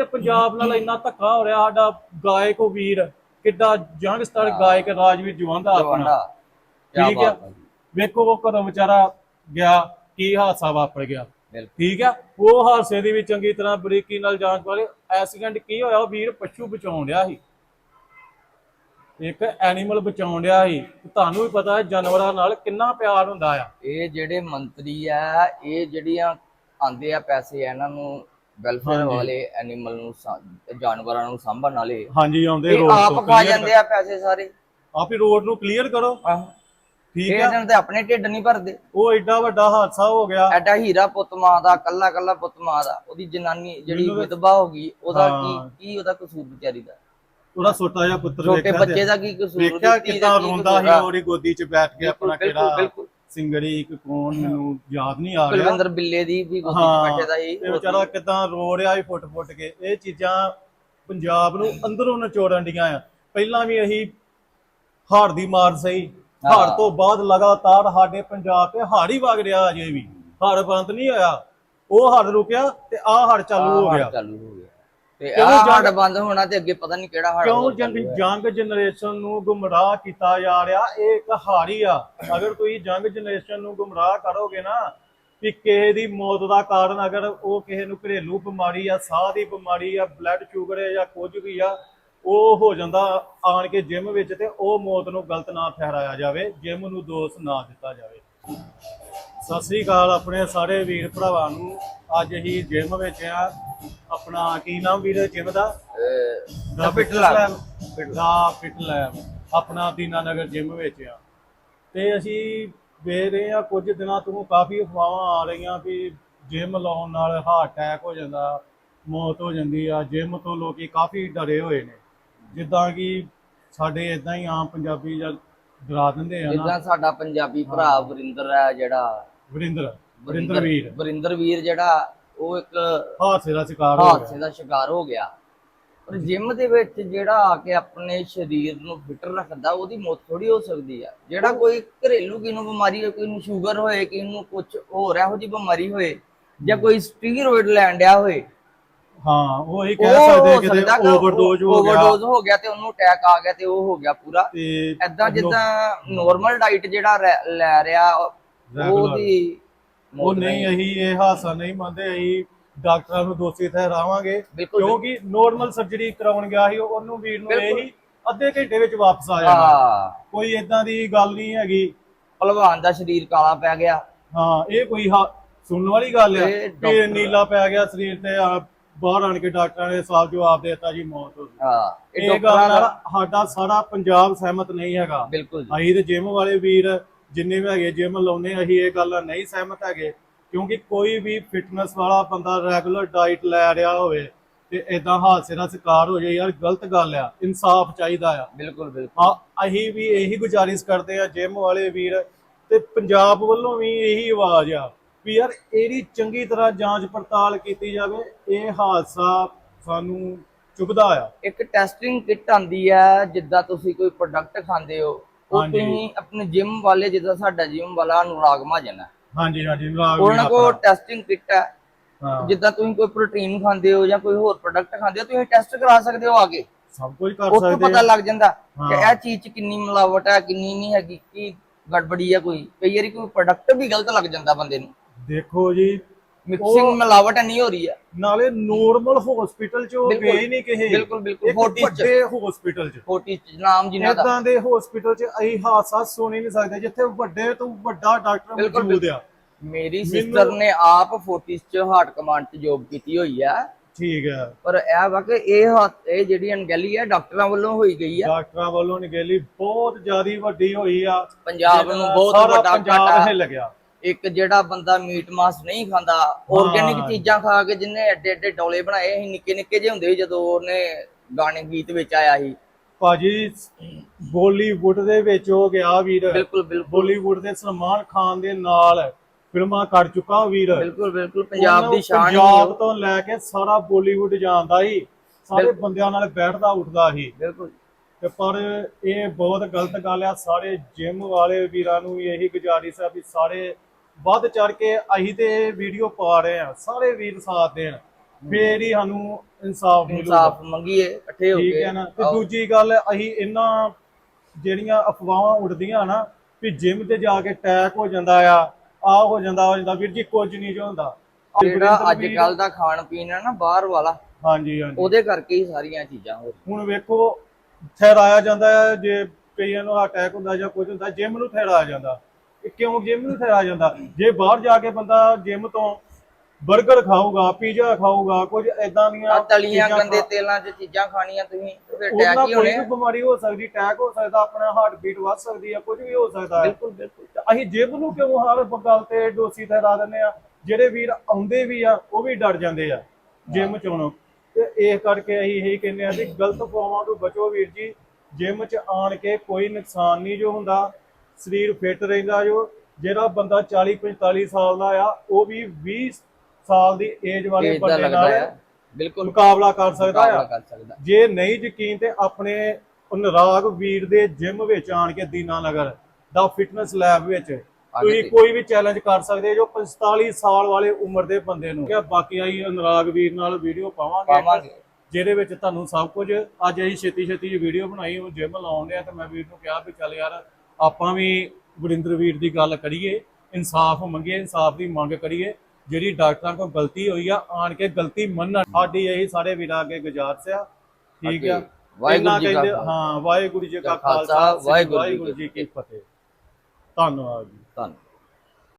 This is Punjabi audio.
ਤੇ ਪੰਜਾਬ ਨਾਲ ਇੰਨਾ ਧੱਕਾ ਹੋ ਰਿਹਾ ਸਾਡਾ ਗਾਇਕ ਉਹ ਵੀਰ ਕਿੱਡਾ ਜੰਗਸਟਰ ਗਾਇਕ ਰਾਜਵੀਰ ਜਵੰਦਾ ਆਪਣਾ। ਠੀਕ ਆ। ਵੇਖੋ ਉਹ ਕਦੋਂ ਵਿਚਾਰਾ ਗਿਆ ਕੀ ਹਾਦਸਾ ਵਾਪਰ ਗਿਆ। ਠੀਕ ਆ ਉਹ ਹਾਦਸੇ ਦੀ ਵੀ ਚੰਗੀ ਤਰ੍ਹਾਂ ਬਰੀਕੀ ਨਾਲ ਜਾਂਚ ਕਰੇ ਐਕਸੀਡੈਂਟ ਕੀ ਹੋਇਆ ਉਹ ਵੀਰ ਪਸ਼ੂ ਬਚਾਉਣ ਡਿਆ ਸੀ। ਇੱਕ ਐਨੀਮਲ ਬਚਾਉਣ ਡਿਆ ਸੀ। ਤੁਹਾਨੂੰ ਵੀ ਪਤਾ ਹੈ ਜਾਨਵਰਾਂ ਨਾਲ ਕਿੰਨਾ ਪਿਆਰ ਹੁੰਦਾ ਆ। ਇਹ ਜਿਹੜੇ ਮੰਤਰੀ ਆ ਇਹ ਜਿਹੜੀਆਂ ਆਂਦੇ ਆ ਪੈਸੇ ਇਹਨਾਂ ਨੂੰ ਵੈਲਫੇਅਰ ਹਾਂਜੀ। ਵਾਲੇ ਐਨੀਮਲ ਨੂੰ ਸਾ- ਜਾਨਵਰਾਂ ਨੂੰ ਸਾਂਭਣ ਵਾਲੇ। ਹਾਂਜੀ ਆਉਂਦੇ ਇਹ ਰੋਡ ਆਪ ਤੋਂ ਖਾ clear ਜਾਂਦੇ ਆ ਪੈਸੇ ਸਾਰੇ। ਕਰ- ਆਪ ਹੀ ਰੋਡ ਨੂੰ ਕਲੀਅਰ ਕਰੋ। ਆਹੋ ਠੀਕ ਇਹ ਆ। ਦਿਨ ਤੇ ਆਪਣੇ ਢਿੱਡ ਨਹੀਂ ਭਰਦੇ। ਉਹ ਐਡਾ ਵੱਡਾ ਹਾਦਸਾ ਹੋ ਗਿਆ। ਐਡਾ ਹੀਰਾ ਪੁੱਤ ਮਾਂ ਦਾ ਕੱਲਾ ਕੱਲਾ ਪੁੱਤ ਮਾਂ ਦਾ। ਉਹਦੀ ਜਨਾਨੀ ਜਿਹੜੀ ਮੈਨੂੰ ਤਾਂ- ਵਿਧਵਾ ਹੋ ਗਈ ਉਹਦਾ ਹਾਂ। ਕੀ ਕੀ ਉਹਦਾ ਕਸੂਰ ਵਿਚਾਰੀ ਦਾ? ਉਹਦਾ ਛੋਟਾ ਜਿਹਾ ਪੁੱਤਰ ਛੋਟੇ ਵੇਖਿਆ ਬੱਚੇ ਤੇ- ਦਾ ਕੀ ਕਸੂਰ? ਵੇਖਿਆ ਉਹਦੀ ਧੀ ਦਾ ਕਿਦਾਂ ਕੀ ਰੋਂਦਾ ਕਸੂਰ ਸੀ ਆ? ਉਹਦੀ ਗੋਦੀ 'ਚ ਬੈਠ ਕੇ ਆਪਣਾ ਬਿਲਕੁਲ, ਕਿਹੜਾ ਬਿਲਕੁਲ। ਸਿੰਗੜੀ ਇੱਕ ਕੌਣ ਮੈਨੂੰ ਯਾਦ ਨਹੀਂ ਆ ਰਿਹਾ। ਕੁਲਵਿੰਦਰ ਬਿੱਲੇ ਦੀ ਵੀ ਗੋਦੀ ਹਾਂ ਬੈਠੇ ਦਾ ਸੀ ਤੇ ਵਿਚਾਰਾ ਕਿਦਾਂ ਰੋ ਰਿਹਾ ਸੀ ਫੁੱਟ ਫੁੱਟ ਕੇ। ਇਹ ਚੀਜ਼ਾਂ ਪੰਜਾਬ ਨੂੰ ਅੰਦਰੋਂ ਨਿਚੋੜਨ ਡੀਆਂ ਆ। ਪਹਿਲਾਂ ਵੀ ਅਸੀਂ ਹਾਰ ਦੀ ਮਾਰ ਸਹੀ। ਹਾਰ ਹਾਂ। ਤੋਂ ਬਾਅਦ ਲਗਾਤਾਰ ਸਾਡੇ ਪੰਜਾਬ ਤੇ ਹਾਰ ਹੀ ਵਗ ਰਿਹਾ ਅਜੇ ਵੀ। ਹਾਰ ਬੰਦ ਨਹੀਂ ਹੋਇਆ। ਉਹ ਹਾਰ ਰੁਕਿਆ ਤੇ ਆਹ ਹਾਰ ਚਾਲੂ ਹੋ ਗਿਆ। ਚਾਲੂ ਹੋ ਗਿਆ। ਤੇ ਆਹ ਹੜ ਬੰਦ ਹੋਣਾ ਤੇ ਅੱਗੇ ਪਤਾ ਨਹੀਂ ਕਿਹੜਾ ਹੜ ਕਿਉਂ ਜੰਗ ਜੰਗ ਜਨਰੇਸ਼ਨ ਨੂੰ ਗੁੰਮਰਾਹ ਕੀਤਾ ਜਾ ਰਿਹਾ ਇਹ ਇੱਕ ਹਾਰੀ ਆ। ਅਗਰ ਤੁਸੀਂ ਜੰਗ ਜਨਰੇਸ਼ਨ ਨੂੰ ਗੁੰਮਰਾਹ ਕਰੋਗੇ ਨਾ ਵੀ ਕਿਸੇ ਦੀ ਮੌਤ ਦਾ ਕਾਰਨ ਅਗਰ ਉਹ ਕਿਸੇ ਨੂੰ ਘਰੇਲੂ ਬਿਮਾਰੀ ਆ ਸਾਹ ਦੀ ਬਿਮਾਰੀ ਆ ਬਲੱਡ ਸ਼ੂਗਰ ਹੈ ਜਾਂ ਕੁਝ ਵੀ ਆ ਉਹ ਹੋ ਜਾਂਦਾ ਆਣ ਕੇ ਜਿਮ ਵਿੱਚ ਤੇ ਉਹ ਮੌਤ ਨੂੰ ਗਲਤ ਨਾ ਠਹਿਰਾਇਆ ਜਾਵੇ ਜਿਮ ਨੂੰ ਦੋਸ਼ ਨਾ ਦਿੱਤਾ ਜਾਵੇ। ਸਤਿ ਸ੍ਰੀ ਅਕਾਲ ਆਪਣੇ ਸਾਰੇ ਵੀਰ ਭਰਾਵਾਂ ਨੂੰ। ਅੱਜ ਅਸੀਂ ਜਿਮ ਵਿੱਚ ਆ। ਆਪਣਾ ਕੀ ਨਾਮ ਵੀਰ ਜਿਮ ਦਾ? ਦਾ ਫਿਟ ਲੈਬ ਦਾ ਫਿਟ ਲੈਬ ਆਪਣਾ ਦੀਨਾਨਗਰ ਜਿਮ ਵਿੱਚ ਆ। ਤੇ ਅਸੀਂ ਵੇਖ ਰਹੇ ਆ ਕੁਝ ਦਿਨਾਂ ਤੋਂ ਕਾਫੀ ਅਫਵਾਹਾਂ ਆ ਰਹੀਆਂ ਵੀ ਜਿਮ ਲਾਉਣ ਨਾਲ ਹਾਰਟ ਅਟੈਕ ਹੋ ਜਾਂਦਾ ਮੌਤ ਹੋ ਜਾਂਦੀ ਆ। ਜਿਮ ਤੋਂ ਲੋਕੀ ਕਾਫੀ ਡਰੇ ਹੋਏ ਨੇ। ਜਿੱਦਾਂ ਕਿ ਸਾਡੇ ਇਦਾਂ ਹੀ ਆਮ ਪੰਜਾਬੀ ਜਾਂ ਡਰਾ ਦਿੰਦੇ ਆ ਨਾ। ਜਿੱਦਾਂ ਸਾਡਾ ਪੰਜਾਬੀ ਭਰਾ ਵਰਿੰਦਰ ਹੈ ਜਿਹੜਾ। ਵਰਿੰਦਰ ਵਰਿੰਦਰ ਵੀਰ ਵਰਿੰਦਰ ਵੀਰ ਜਿਹੜਾ ਉਹ ਇੱਕ ਹਾਦਸੇ ਦਾ ਸ਼ਿਕਾਰ ਹੋ ਹਾਦਸੇ ਗਿਆ। ਦਾ ਸ਼ਿਕਾਰ ਹੋ ਗਿਆ। ਪਰ ਜਿਮ ਦੇ ਵਿੱਚ ਜਿਹੜਾ ਆ ਕੇ ਆਪਣੇ ਸਰੀਰ ਨੂੰ ਫਿੱਟ ਰੱਖਦਾ ਉਹਦੀ ਮੌਤ ਥੋੜੀ ਹੋ ਸਕਦੀ ਆ। ਜਿਹੜਾ ਕੋਈ ਘਰੇਲੂ ਕਿਨੂੰ ਬਿਮਾਰੀ ਹੋਏ ਕੋਈ ਨੂੰ ਸ਼ੂਗਰ ਹੋਏ ਕਿਸੇ ਨੂੰ ਕੁਝ ਹੋਰ ਇਹੋ ਜਿਹੀ ਬਿਮਾਰੀ ਹੋਏ ਜਾਂ ਕੋਈ ਸਟੀਰੋਇਡ ਲੈਣ ਡਿਆ ਹੋਏ ਹਾਂ ਉਹ ਇਹ ਕਹਿ ਸਕਦੇ ਕਿ ਕਿ ਓਵਰਡੋਜ਼ ਹੋ ਗਿਆ। overdose ਹੋ ਗਿਆ ਤੇ ਉਹਨੂੰ ਅਟੈਕ ਆ ਗਿਆ ਤੇ ਉਹ ਹੋ ਗਿਆ ਪੂਰਾ। ਐਦਾਂ ਜਿੱਦਾਂ ਨੋਰਮਲ ਡਾਈਟ ਜਿਹੜਾ ਲੈ ਰਿਹਾ। ਉਹਦੀ ਉਹ ਨਹੀਂ ਅਸੀਂ ਇਹ ਹਾਸਾ ਨਹੀਂ ਮੰਨਦੇ ਅਸੀਂ ਡਾਕਟਰਾਂ ਨੂੰ ਦੋਸ਼ੀ ਠਹਿਰਾਵਾਂਗੇ ਕਿਉਂਕਿ ਨੋਰਮਲ ਸਰਜਰੀ ਕਰਾਉਣ ਗਿਆ ਸੀ ਉਹ- ਉਹਨੂੰ ਵੀਰ ਨੂੰ ਇਹ ਹੀ ਅੱਧੇ ਘੰਟੇ ਵਿੱਚ ਵਾਪਸ ਆ ਜਾਣਾ। ਕੋਈ ਇਦਾਂ ਦੀ ਗੱਲ ਨਹੀਂ ਹੈਗੀ। ਭਲਵਾਨ ਦਾ ਸਰੀਰ ਕਾਲਾ ਪੈ ਗਿਆ। ਹਾਂ ਇਹ ਕੋਈ ਸੁਣਨ ਵਾਲੀ ਗੱਲ ਆ ਡਾਕਟਰ- ਨੀਲਾ ਪੈ ਗਿਆ ਸਰੀਰ ਤੇ ਬਾਹਰ ਆਣ ਕੇ ਡਾਕਟਰਾਂ ਨੇ ਸਾਫ਼ ਜਵਾਬ ਦਿੱਤਾ ਜੀ ਮੌਤ ਹੋ ਗਈ। ਹਾਂ ਇਹ ਗੱਲ ਡਾਕਟਰਾਂ ਨਾਲ ਦਾ ਸਾਡਾ ਸਾਰਾ ਪੰਜਾਬ ਸਹਿਮਤ ਨਹੀਂ ਹੈਗਾ। ਬਿਲਕੁਲ। ਅਸੀਂ ਤੇ ਜਿਮ ਵਾਲੇ ਵੀਰ ਜਿੰਨੇ ਵੀ ਹੈਗੇ ਜਿਮ ਲਾਉਨੇ ਅਸੀਂ ਇਹ ਗੱਲ ਨਹੀਂ ਸਹਿਮਤ ਹੈਗੇ। ਕਿਉਂਕਿ ਕੋਈ ਵੀ ਫਿਟਨੈਸ ਵਾਲਾ ਬੰਦਾ ਰੈਗੂਲਰ ਡਾਈਟ ਲੈ ਰਿਹਾ ਹੋਵੇ ਤੇ ਇਦਾਂ ਹਾਦਸੇ ਦਾ ਸ਼ਿਕਾਰ ਹੋ ਜਾਏ ਯਾਰ ਗਲਤ ਗੱਲ ਆ ਇਨਸਾਫ ਚਾਹੀਦਾ ਆ। ਬਿਲਕੁਲ ਬਿਲਕੁਲ। ਆ ਅਸੀਂ ਵੀ ਇਹੀ ਗੁਜ਼ਾਰਿਸ਼ ਕਰਦੇ ਆ ਜਿਮ ਵਾਲੇ ਵੀਰ ਤੇ ਪੰਜਾਬ ਵੱਲੋਂ ਵੀ ਇਹੀ ਆਵਾਜ਼ ਆ ਵੀ ਯਾਰ ਇਹਦੀ ਚੰਗੀ ਤਰ੍ਹਾਂ ਜਾਂਚ ਪੜਤਾਲ ਕੀਤੀ ਜਾਵੇ ਇਹ ਹਾਦਸਾ ਸਾਨੂੰ ਚੁਭਦਾ ਆ। ਇੱਕ ਟੈਸਟਿੰਗ ਕਿੱਟ ਆਂਦੀ ਹੈ ਜਿੱਦਾਂ ਤੁਸੀਂ ਕੋਈ ਪ੍ਰੋਡਕਟ ਖਾਂਦੇ ਹੋ ਉਹ ਹਾਂਜੀ। ਤੁਸੀਂ ਆਪਣੇ ਜਿਮ ਵਾਲੇ ਜਿੱਦਾਂ ਸਾਡਾ ਜਿਮ ਵਾਲਾ ਅਨੁਰਾਗ ਮਹਾਜਨ ਹੈ। ਹਾਂਜੀ ਹਾਂਜੀ ਰਾਗ ਉਹਨਾਂ ਕੋਲ ਟੈਸਟਿੰਗ ਕਿੱਟ ਹੈ। ਜਿੱਦਾਂ ਤੁਸੀਂ ਕੋਈ ਪ੍ਰੋਟੀਨ ਖਾਂਦੇ ਹੋ ਜਾਂ ਕੋਈ ਹੋਰ ਪ੍ਰੋਡਕਟ ਖਾਂਦੇ ਹੋ ਤੁਸੀਂ ਟੈਸਟ ਕਰਾ ਸਕਦੇ ਹੋ ਆਗੇ। ਸਭ ਕੁਝ ਕਰ ਉਸ ਤੋਂ ਸਕਦੇ ਪਤਾ ਆ। ਲੱਗ ਜਾਂਦਾ ਕਿ ਹਾਂ। ਇਹ ਚੀਜ਼ 'ਚ ਕਿੰਨੀ ਮਿਲਾਵਟ ਹੈ ਕਿੰਨੀ ਨਹੀਂ ਹੈਗੀ ਕੀ ਗੜਬੜੀ ਹੈ ਕੋਈ। ਕਈ ਵਾਰੀ ਕੋਈ ਪ੍ਰੋਡਕਟ ਵੀ ਗਲਤ ਲੱਗ ਜਾਂਦਾ ਬੰਦੇ ਨੂੰ। ਦੇਖੋ ਜੀ ਮਿਕਸਿੰਗ ਮਿਲਾਵਟ ਨਹੀਂ ਹੋ ਰਹੀ ਹੈ ਨਾਲੇ ਨੋਰਮਲ ਹਸਪੀਟਲ ਚ ਉਹ ਗਏ ਨਹੀਂ ਕਿਸੇ। ਬਿਲਕੁਲ, ਬਿਲਕੁਲ, ਇੱਕ forties ਚ। ਵੱਡੇ ਹਸਪੀਟਲ ਚ। ਛੋਟੀ ਨਾਮ ਜਿਨ੍ਹਾਂ ਦਾ। ਇਦਾਂ ਦੇ ਹਸਪੀਟਲ ਚ ਅਸੀਂ ਹਾਦਸਾ ਸੁਣ ਨਹੀਂ ਸਕਦੇ ਜਿੱਥੇ ਵੱਡੇ ਤੋਂ ਵੱਡਾ ਡਾਕਟਰ ਮੌਜੂਦ ਆ। ਮੇਰੀ ਸਿਸਟਰ ਨੇ ਆਪ ਫੋਰਟਿਸ ਚ ਹਾਰਟ ਕਮਾਂਡ ਚ ਜੋਬ ਕੀਤੀ ਹੋਈ ਹੈ ਠੀਕ ਹੈ ਪਰ ਇਹ ਵਾ ਕਿ ਇਹ ਇਹ ਜਿਹੜੀ ਅਣਗਹਿਲੀ ਹੈ ਡਾਕਟਰਾਂ ਵੱਲੋਂ ਹੋਈ ਗਈ ਹੈ ਡਾਕਟਰਾਂ ਵੱਲੋਂ ਨਿਗੇਲੀ ਬਹੁਤ ਜ਼ਿਆਦੀ ਵੱਡੀ ਹੋਈ ਆ। ਪੰਜਾਬ ਨੂੰ ਬਹੁਤ ਵੱਡਾ ਘਾਟਾ ਹਿੱਲ ਗਿਆ ਇੱਕ ਜਿਹੜਾ ਬੰਦਾ ਮੀਟ ਮਾਸ ਨਹੀਂ ਖਾਂਦਾ ਆਰਗੇਨਿਕ ਚੀਜ਼ਾਂ ਖਾ ਕੇ ਜਿੰਨੇ ਐਡੇ ਐਡੇ ਡੋਲੇ ਬਣਾਏ ਸੀ ਨਿੱਕੇ ਨਿੱਕੇ ਜਿਹੇ ਹੁੰਦੇ ਸੀ ਜਦੋਂ ਉਹਨੇ ਗਾਣੇ ਗੀਤ ਵਿੱਚ ਆਇਆ ਸੀ। ਭਾਜੀ ਬਾਲੀਵੁੱਡ ਦੇ ਵਿੱਚ ਹੋ ਗਿਆ ਵੀਰ। ਬਿਲਕੁਲ ਬਿਲਕੁਲ। ਬਾਲੀਵੁੱਡ ਦੇ ਸਲਮਾਨ ਖਾਨ ਦੇ ਨਾਲ ਫਿਲਮਾਂ ਕਰ ਚੁੱਕਾ ਵੀਰ। ਬਿਲਕੁਲ ਬਿਲਕੁਲ। ਪੰਜਾਬ ਦੀ ਸ਼ਾਨ ਹੀ ਪੰਜਾਬ। ਤੋਂ ਲੈ ਕੇ ਸਾਰਾ ਬਾਲੀਵੁੱਡ ਜਾਣਦਾ ਸੀ। ਸਾਰੇ। ਬੰਦਿਆਂ ਨਾਲ ਬੈਠਦਾ ਉੱਠਦਾ ਸੀ। ਬਿਲਕੁਲ। ਤੇ ਪਰ ਇਹ ਬਹੁਤ ਗਲਤ ਗੱਲ ਆ ਸਾਰੇ ਜਿਮ ਵਾਲੇ ਵੀਰਾਂ ਨੂੰ ਵੀ ਇਹੀ ਗੁਜ਼ਾਰਿਸ਼ ਆ ਵੀ ਸਾਰੇ ਵੱਧ ਚੜ ਕੇ ਅਸੀਂ ਤੇ ਵੀਡੀਓ ਪਾ ਰਹੇ ਆ ਸਾਰੇ ਵੀਰ ਸਾਥ ਦੇਣ। ਫੇਰ ਹੀ ਸਾਨੂੰ ਇਨਸਾਫ ਮਿਲੂਗਾ। ਇਨਸਾਫ ਮੰਗੀਏ ਇਕੱਠੇ ਹੋ ਠੀਕ ਕੇ। ਹੈ ਨਾ? ਤੇ ਆਓ। ਦੂਜੀ ਗੱਲ ਅਸੀਂ ਇਹਨਾਂ ਜਿਹੜੀਆਂ ਅਫਵਾਹਾਂ ਉੱਡਦੀਆਂ ਨਾ ਵੀ ਜਿਮ ਤੇ ਜਾ ਕੇ ਅਟੈਕ ਹੋ ਜਾਂਦਾ ਆ ਆ ਹੋ ਜਾਂਦਾ ਹੋ ਜਾਂਦਾ ਵੀਰ ਜੀ ਕੁਝ ਨਹੀਂ ਜੋ ਹੁੰਦਾ। ਆਹ ਜਿਹੜਾ ਅੱਜ ਵੀਰ- ਕੱਲ ਦਾ ਖਾਣ ਪੀਣ ਹੈ ਨਾ ਬਾਹਰ ਵਾਲਾ ਹਾਂਜੀ ਹਾਂਜੀ। ਉਹਦੇ ਕਰਕੇ ਹੀ ਸਾਰੀਆਂ ਚੀਜ਼ਾਂ ਹੋ ਰਹੀਆਂ। ਹੁਣ ਵੇਖੋ ਠਹਿਰਾਇਆ ਜਾਂਦਾ ਹੈ ਜੇ ਕਈਆਂ ਨੂੰ ਅਟੈਕ ਹੁੰਦਾ ਜਾਂ ਕੁਝ ਹੁੰਦਾ ਜਿਮ ਨੂੰ ਠਹਿਰਾਇਆ ਜਾਂਦਾ। ਕਿਉਂ ਜਿਮ ਨੂੰ ਠਹਿਰਾਇਆ ਜਾਂਦਾ? ਜੇ ਬਾਹਰ ਜਾ ਕੇ ਬੰਦਾ ਜਿਮ ਤੋਂ 버ਗਰ ਖਾਊਗਾ ਪੀਜ਼ਾ ਖਾਊਗਾ ਕੁਝ ਐਦਾਂ ਦੀਆਂ ਆ ਤਲੀਆਂ ਚੀਜ਼ਾਂ ਗੰਦੇ ਤੇਲਾਂ 'ਚ ਚੀਜ਼ਾਂ ਖਾਣੀਆਂ ਤੁਸੀਂ ਫਿਰ ਉਹਦੇ ਅਟੈਕ ਨਾਲ ਹੀ ਕੋਈ ਹੋਣੇ ਵੀ ਆ। ਬਿਮਾਰੀ ਹੋ ਸਕਦੀ ਅਟੈਕ ਹੋ ਸਕਦਾ ਆਪਣਾ ਹਾਰਟ ਬੀਟ ਵੱਧ ਸਕਦੀ ਹੈ ਕੁਝ ਵੀ ਹੋ ਸਕਦਾ ਹੈ। ਬਿਲਕੁਲ ਬਿਲਕੁਲ। ਤੇ ਅਸੀਂ ਜਿਮ ਨੂੰ ਕਿਉਂ ਹਰ ਗੱਲ ਤੇ ਡੋਸੀ ਠਹਿਰਾ ਦਿੰਦੇ ਆ? ਜਿਹੜੇ ਵੀਰ ਆਉਂਦੇ ਵੀ ਆ ਉਹ ਵੀ ਡਰ ਜਾਂਦੇ ਆ ਜਿਮ ਚੋਂ ਤੇ ਇਹ ਕਰਕੇ ਅਸੀਂ ਇਹੀ ਕਹਿੰਦੇ ਆ ਵੀ ਗਲਤ ਫੋਮਾਂ ਤੋਂ ਬਚੋ ਵੀਰ ਜੀ। ਜਿਮ ਚ ਆਣ ਕੇ ਕੋਈ ਨੁਕਸਾਨ ਨਹੀਂ ਜੋ ਹੁੰਦਾ। ਸਰੀਰ ਫਿੱਟ ਰਹਿੰਦਾ ਜੋ ਜਿਹੜਾ ਬੰਦਾ 40 45 ਸਾਲ ਦਾ ਆ ਉਹ ਵੀ 20 ਸਾਲ ਦੀ ਏਜ ਵਾਲੇ ਬੰਦੇ ਨਾਲ ਬਿਲਕੁਲ। ਮੁਕਾਬਲਾ ਕਰ ਸਕਦਾ ਆ। ਜੇ ਨਹੀਂ ਯਕੀਨ ਤੇ ਆਪਣੇ ਅਨੁਰਾਗ ਵੀਰ ਦੇ ਜਿਮ ਵਿੱਚ ਆਣ ਕੇ ਦੀਨਾਨਗਰ ਦਾ ਫਿਟਨੈਸ ਲੈਬ ਵਿੱਚ ਤੁਸੀਂ ਕੋਈ ਵੀ ਚੈਲੰਜ ਕਰ ਸਕਦੇ ਜੋ 45 ਸਾਲ ਵਾਲੇ ਉਮਰ ਦੇ ਬੰਦੇ ਨੂੰ। ਕਿ ਬਾਕੀ ਆਈ ਅਨੁਰਾਗ ਵੀਰ ਨਾਲ ਵੀਡੀਓ ਪਾਵਾਂਗੇ। ਜਿਹਦੇ ਵਿੱਚ ਤੁਹਾਨੂੰ ਸਭ ਕੁਝ ਅੱਜ ਅਸੀਂ ਛੇਤੀ ਛੇਤੀ ਵੀਡੀਓ ਬਣਾਈ ਉਹ ਜਿਮ ਲਾਉਂਦੇ ਆ ਤੇ ਮੈਂ ਵੀਰ ਨੂੰ ਕਿਹਾ ਵੀ ਚੱਲ ਯਾਰ ਆਪਾਂ ਵੀ ਗੁਰਿੰਦਰ ਵੀਰ ਦੀ ਗੱਲ ਕਰੀਏ ਇਨਸਾਫ ਮੰਗੀਏ ਇਨਸਾਫ ਦੀ ਮੰਗ ਕਰੀਏ ਜਿਹੜੀ ਡਾਕਟਰਾਂ ਕੋਲ ਗਲਤੀ ਹੋਈ ਆ ਆਣ ਕੇ ਗਲਤੀ ਮੰਨਣ। ਸਾਡੀ ਇਹੀ ਸਾਰੇ ਵੀਰਾਂ ਅੱਗੇ ਗੁਜ਼ਾਰਿਸ਼ ਆ ਠੀਕ ਆ? ਵਾਹਿਗੁਰੂ ਜੀ ਕਾ। ਹਾਂ ਵਾਹਿਗੁਰੂ ਜੀ ਕਾ ਖਾਲਸਾ, ਵਾਹਿਗੁਰੂ ਜੀ ਕੀ ਫਤਿਹ। ਧੰਨਵਾਦ ਜੀ। ਧੰਨਵਾਦ।